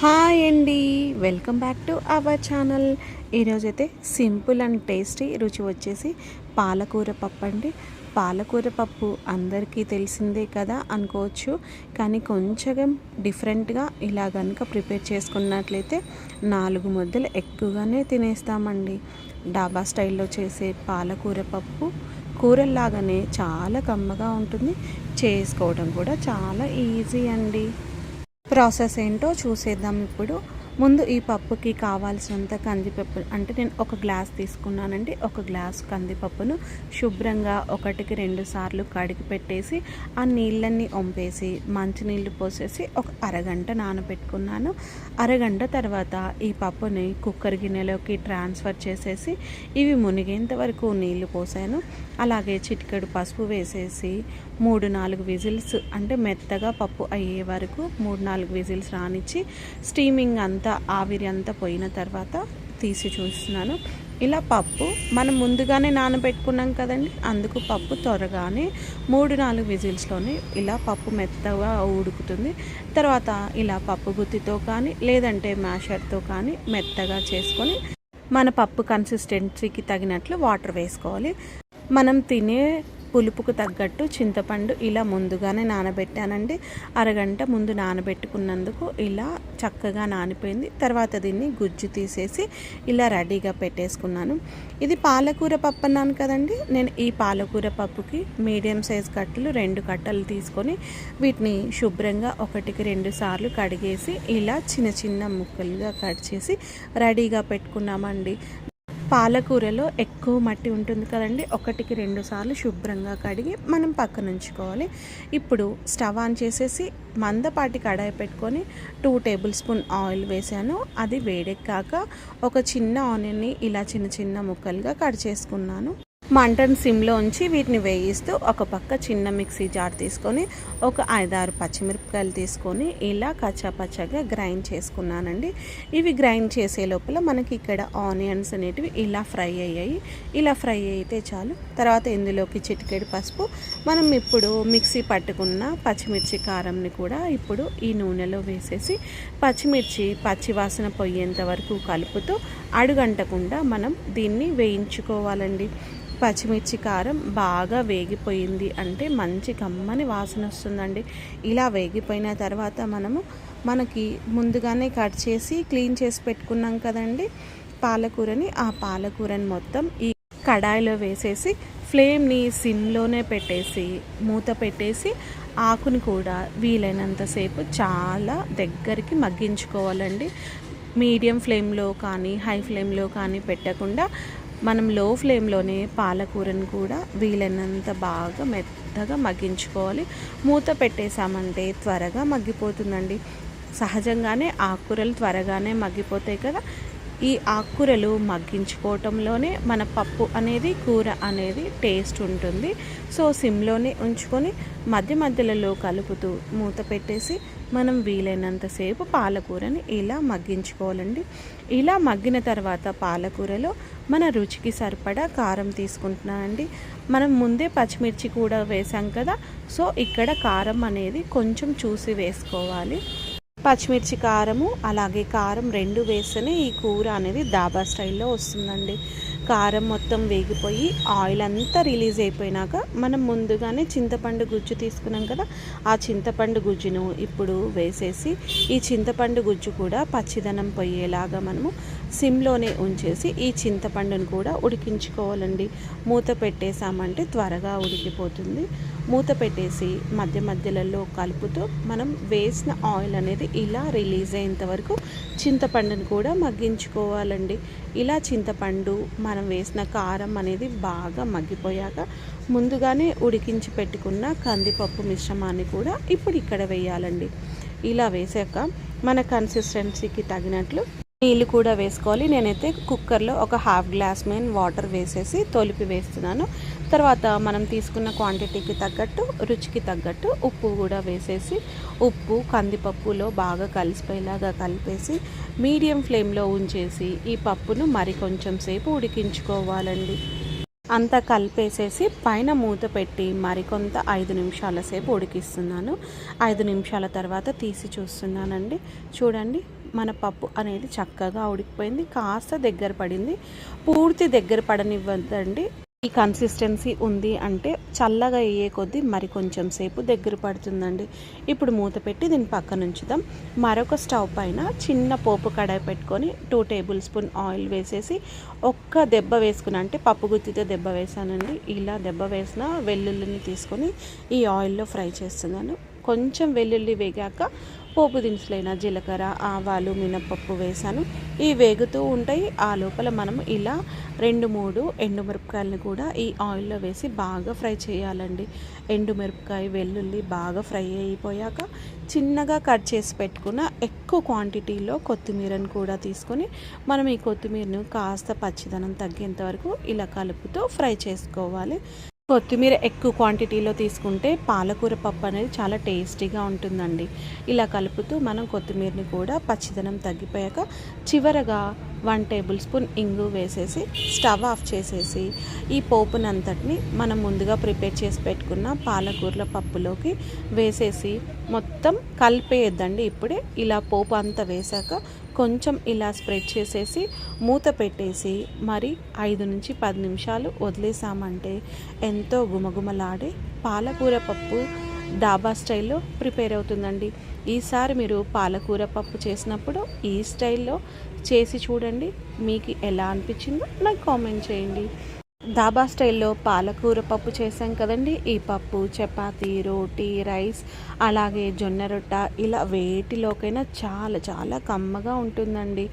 Hi అండి. Welcome back to our channel. ఈరోజైతే simple and tasty రుచి వచ్చేసి పాలకూర పప్పు అండి. పాలకూర పప్పు అందరికీ తెలిసిందే కదా అనుకోవచ్చు. కానీ కొంచెం డిఫరెంట్గా ఇలా కనుక ప్రిపేర్ చేసుకున్నట్లయితే నాలుగు ముద్దలు ఎక్కువగానే తినేస్తామండి. డాబా స్టైల్లో చేసే పాలకూర పప్పు కూరల్లాగానే చాలా కమ్మగా ఉంటుంది. చేసుకోవడం కూడా చాలా ఈజీ అండి. ప్రాసెస్ ఏంటో చూసేద్దాం ఇప్పుడు. ముందు ఈ పప్పుకి కావాల్సినంత కందిపప్పు అంటే నేను ఒక గ్లాస్ తీసుకున్నానండి. ఒక గ్లాస్ కందిపప్పును శుభ్రంగా ఒకటికి రెండు సార్లు కడిగి పెట్టేసి ఆ నీళ్ళన్నీ వంపేసి మంచినీళ్ళు పోసేసి ఒక అరగంట నానబెట్టుకున్నాను. అరగంట తర్వాత ఈ పప్పుని కుక్కర్ గిన్నెలోకి ట్రాన్స్ఫర్ చేసేసి ఇవి మునిగేంత వరకు నీళ్ళు పోసాను. అలాగే చిటికెడు పసుపు వేసేసి మూడు నాలుగు విజిల్స్ అంటే మెత్తగా పప్పు అయ్యే వరకు మూడు నాలుగు విజిల్స్ రానిచ్చి స్టీమింగ్ అంతా ఆవిరి అంతా పోయిన తర్వాత తీసి చూస్తున్నాను. ఇలా పప్పు మనం ముందుగానే నానబెట్టుకున్నాం కదండి. అందుకు పప్పు త్వరగానే మూడు నాలుగు విజిల్స్లోనే ఇలా పప్పు మెత్తగా ఉడుకుతుంది. తర్వాత ఇలా పప్పు గుత్తితో కానీ లేదంటే మ్యాషర్తో కానీ మెత్తగా చేసుకొని మన పప్పు కన్సిస్టెన్సీకి తగినట్లు వాటర్ వేసుకోవాలి. మనం తినే పులుపుకు తగ్గట్టు చింతపండు ఇలా ముందుగానే నానబెట్టానండి. అరగంట ముందు నానబెట్టుకున్నందుకు ఇలా చక్కగా నానిపోయింది. తర్వాత దీన్ని గుజ్జు తీసేసి ఇలా రెడీగా పెట్టేసుకున్నాను. ఇది పాలకూర పప్పు అన్నాను కదండి. నేను ఈ పాలకూర పప్పుకి మీడియం సైజ్ కట్టలు రెండు కట్టలు తీసుకొని వీటిని శుభ్రంగా ఒకటికి రెండు సార్లు కడిగేసి ఇలా చిన్న చిన్న ముక్కలుగా కట్ చేసి రెడీగా పెట్టుకున్నామండి. పాలకూరలో ఎక్కువ మట్టి ఉంటుంది కదండి. ఒకటికి రెండు సార్లు శుభ్రంగా కడిగి మనం పక్కన ఉంచుకోవాలి ఇప్పుడు స్టవ్ ఆన్ చేసేసి మందపాటి కడాయి పెట్టుకొని టూ టేబుల్ స్పూన్ ఆయిల్ వేసాను. అది వేడెక్కాక ఒక చిన్న ఆనియన్ని ఇలా చిన్న చిన్న ముక్కలుగా కట్ చేసుకున్నాను. మంటను సిమ్లో ఉంచి వీటిని వేయిస్తూ ఒక పక్క చిన్న మిక్సీ జార్ తీసుకొని ఒక ఐదారు పచ్చిమిరపకాయలు తీసుకొని ఇలా కచ్చాపచ్చగా గ్రైండ్ చేసుకున్నానండి. ఇవి గ్రైండ్ చేసే లోపల మనకి ఇక్కడ ఆనియన్స్ అనేటివి ఇలా ఫ్రై అయ్యాయి. ఇలా ఫ్రై అయితే చాలు. తర్వాత ఇందులోకి చిటికెడు పసుపు. మనం ఇప్పుడు మిక్సీ పట్టుకున్న పచ్చిమిర్చి కారంని కూడా ఇప్పుడు ఈ నూనెలో వేసేసి పచ్చిమిర్చి పచ్చి వాసన పోయేంత వరకు కలుపుతూ అడుగంటకుండా మనం దీన్ని వేయించుకోవాలండి. పచ్చిమిర్చి కారం బాగా వేగిపోయింది అంటే మంచి కమ్మని వాసన వస్తుందండి. ఇలా వేగిపోయిన తర్వాత మనము మనకి ముందుగానే కట్ చేసి క్లీన్ చేసి పెట్టుకున్నాం కదండి. పాలకూరని ఆ పాలకూరని మొత్తం ఈ కడాయిలో వేసేసి ఫ్లేమ్ని సిమ్లోనే పెట్టేసి మూత పెట్టేసి ఆకుని కూడా వీలైనంతసేపు చాలా దగ్గరికి మగ్గించుకోవాలండి. మీడియం ఫ్లేమ్లో కానీ హై ఫ్లేమ్లో కానీ పెట్టకుండా మనం లో ఫ్లేమ్లోనే పాలకూరను కూడా వీలైనంత బాగా మెత్తగా మగ్గించుకోవాలి. మూత పెట్టేశామంటే త్వరగా మగ్గిపోతుందండి. సహజంగానే ఆకుకూరలు త్వరగానే మగ్గిపోతాయి కదా. ఈ ఆకుకూరలు మగ్గించుకోవటంలోనే మన పప్పు అనేది కూర అనేది టేస్ట్ ఉంటుంది. సో సిమ్లోనే ఉంచుకొని మధ్య మధ్యలలో కలుపుతూ మూత పెట్టేసి మనం వీలైనంతసేపు పాలకూరని ఇలా మగ్గించుకోవాలండి. ఇలా మగ్గిన తర్వాత పాలకూరలో మన రుచికి సరిపడా కారం తీసుకుంటున్నానండి. మనం ముందే పచ్చిమిర్చి కూడా వేసాం కదా సో ఇక్కడ కారం అనేది కొంచెం చూసి వేసుకోవాలి. పచ్చిమిర్చి కారము అలాగే కారం రెండు వేస్తేనే ఈ కూర అనేది దాబా స్టైల్లో వస్తుందండి. కారం మొత్తం వేగిపోయి ఆయిల్ అంతా రిలీజ్ అయిపోయినాక మనం ముందుగానే చింతపండు గుజ్జు తీసుకున్నాం కదా ఆ చింతపండు గుజ్జును ఇప్పుడు వేసేసి ఈ చింతపండు గుజ్జు కూడా పచ్చిదనం పోయేలాగా మనము సిమ్లోనే ఉంచేసి ఈ చింతపండును కూడా ఉడికించుకోవాలండి. మూత పెట్టేసామంటే త్వరగా ఉడికిపోతుంది. మూత పెట్టేసి మధ్య మధ్యలలో కలుపుతూ మనం వేసిన ఆయిల్ అనేది ఇలా రిలీజ్ అయ్యేంత వరకు చింతపండును కూడా మగ్గించుకోవాలండి. ఇలా చింతపండు మనం వేసిన కారం అనేది బాగా మగ్గిపోయాక ముందుగానే ఉడికించి పెట్టుకున్న కందిపప్పు మిశ్రమాన్ని కూడా ఇప్పుడు ఇక్కడ వేయాలండి. ఇలా వేసాక మన కన్సిస్టెన్సీకి తగినట్లు నీళ్ళు కూడా వేసుకోవాలి. నేనైతే కుక్కర్లో ఒక హాఫ్ గ్లాస్ మెయిన్ వాటర్ వేసేసి తొలిపి వేస్తున్నాను. తర్వాత మనం తీసుకున్న క్వాంటిటీకి తగ్గట్టు రుచికి తగ్గట్టు ఉప్పు కూడా వేసేసి ఉప్పు కందిపప్పులో బాగా కలిసిపోయేలాగా కలిపేసి మీడియం ఫ్లేమ్లో ఉంచేసి ఈ పప్పును మరి కొంచెం సేపు ఉడికించుకోవాలండి. అంతా కలిపేసేసి పైన మూత పెట్టి మరికొంత ఐదు నిమిషాల సేపు ఉడికిస్తున్నాను. ఐదు నిమిషాల తర్వాత తీసి చూస్తున్నానండి. చూడండి. మన పప్పు అనేది చక్కగా ఉడికిపోయింది కాస్త దగ్గర పడింది. పూర్తి దగ్గర పడనివ్వద్దండి. ఈ కన్సిస్టెన్సీ ఉంది అంటే చల్లగా అయ్యే కొద్దీ మరి కొంచెం సేపు దగ్గర పడుతుందండి. ఇప్పుడు మూత పెట్టి దీన్ని పక్కన ఉంచుదాం. మరొక స్టవ్ పైన చిన్న పోపు కడాయి పెట్టుకొని టూ టేబుల్ స్పూన్ ఆయిల్ వేసేసి ఒక్క దెబ్బ వేసుకున్నా అంటే పప్పు గుత్తితో దెబ్బ వేసానండి. ఇలా దెబ్బ వేసిన వెల్లుల్లిని తీసుకొని ఈ ఆయిల్లో ఫ్రై చేస్తున్నాను. కొంచెం వెల్లుల్లి వేగాక పోపు దినుసులైన జీలకర్ర ఆవాలు మినపప్పు వేసాను ఈ వేగుతూ ఉంటాయి. ఆ లోపల మనం ఇలా రెండు మూడు ఎండుమిరపకాయలను కూడా ఈ ఆయిల్లో వేసి బాగా ఫ్రై చేయాలండి. ఎండుమిరపకాయ వెల్లుల్లి బాగా ఫ్రై అయిపోయాక చిన్నగా కట్ చేసి పెట్టుకున్న ఎక్కువ క్వాంటిటీలో కొత్తిమీరను కూడా తీసుకొని మనం ఈ కొత్తిమీరను కాస్త పచ్చిదనం తగ్గేంత వరకు ఇలా కలుపుతూ ఫ్రై చేసుకోవాలి. కొత్తిమీర ఎక్కువ క్వాంటిటీలో తీసుకుంటే పాలకూర పప్పు అనేది చాలా టేస్టీగా ఉంటుందండి. ఇలా కలుపుతూ మనం కొత్తిమీరని కూడా పచ్చిదనం తగ్గిపోయాక చివరగా వన్ టేబుల్ స్పూన్ ఇంగు వేసేసి స్టవ్ ఆఫ్ చేసేసి ఈ పోపునంతటిని మనం ముందుగా ప్రిపేర్ చేసి పెట్టుకున్న పాలకూరల పప్పులోకి వేసేసి మొత్తం కలిపేయద్దండి ఇప్పుడే. ఇలా పోపు అంతా వేశాక కొంచెం ఇలా స్ప్రెడ్ చేసేసి మూత పెట్టేసి మరి ఐదు నుంచి పది నిమిషాలు వదిలేసామంటే ఎంతో గుమగుమలాడే పాలకూర పప్పు డాబా స్టైల్లో ప్రిపేర్ అవుతుందండి. ఈసారి మీరు పాలకూర పప్పు చేసినప్పుడు ఈ స్టైల్లో చేసి చూడండి. మీకు ఎలా అనిపించిందో నాకు కామెంట్ చేయండి. దాబా స్టైల్లో పాలకూర పప్పు చేసాం కదండి. ఈ పప్పు చపాతీ రోటీ రైస్ అలాగే జొన్న రొట్ట ఇలా వేటిలోకైనా చాలా చాలా కమ్మగా ఉంటుందండి.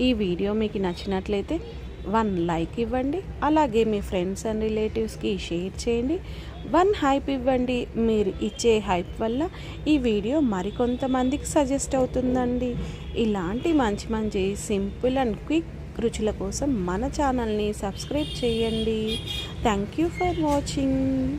ఈ వీడియో మీకు నచ్చినట్లయితే వన్ లైక్ ఇవ్వండి. అలాగే మీ ఫ్రెండ్స్ అండ్ రిలేటివ్స్కి షేర్ చేయండి. వన్ హైప్ ఇవ్వండి. మీరు ఇచ్చే హైప్ వల్ల ఈ వీడియో మరికొంతమందికి సజెస్ట్ అవుతుందండి. ఇలాంటి మంచి మంచి సింపుల్ అండ్ క్విక్ రుచుల కోసం మన ఛానల్ని సబ్స్క్రైబ్ చేయండి. Thank you for watching.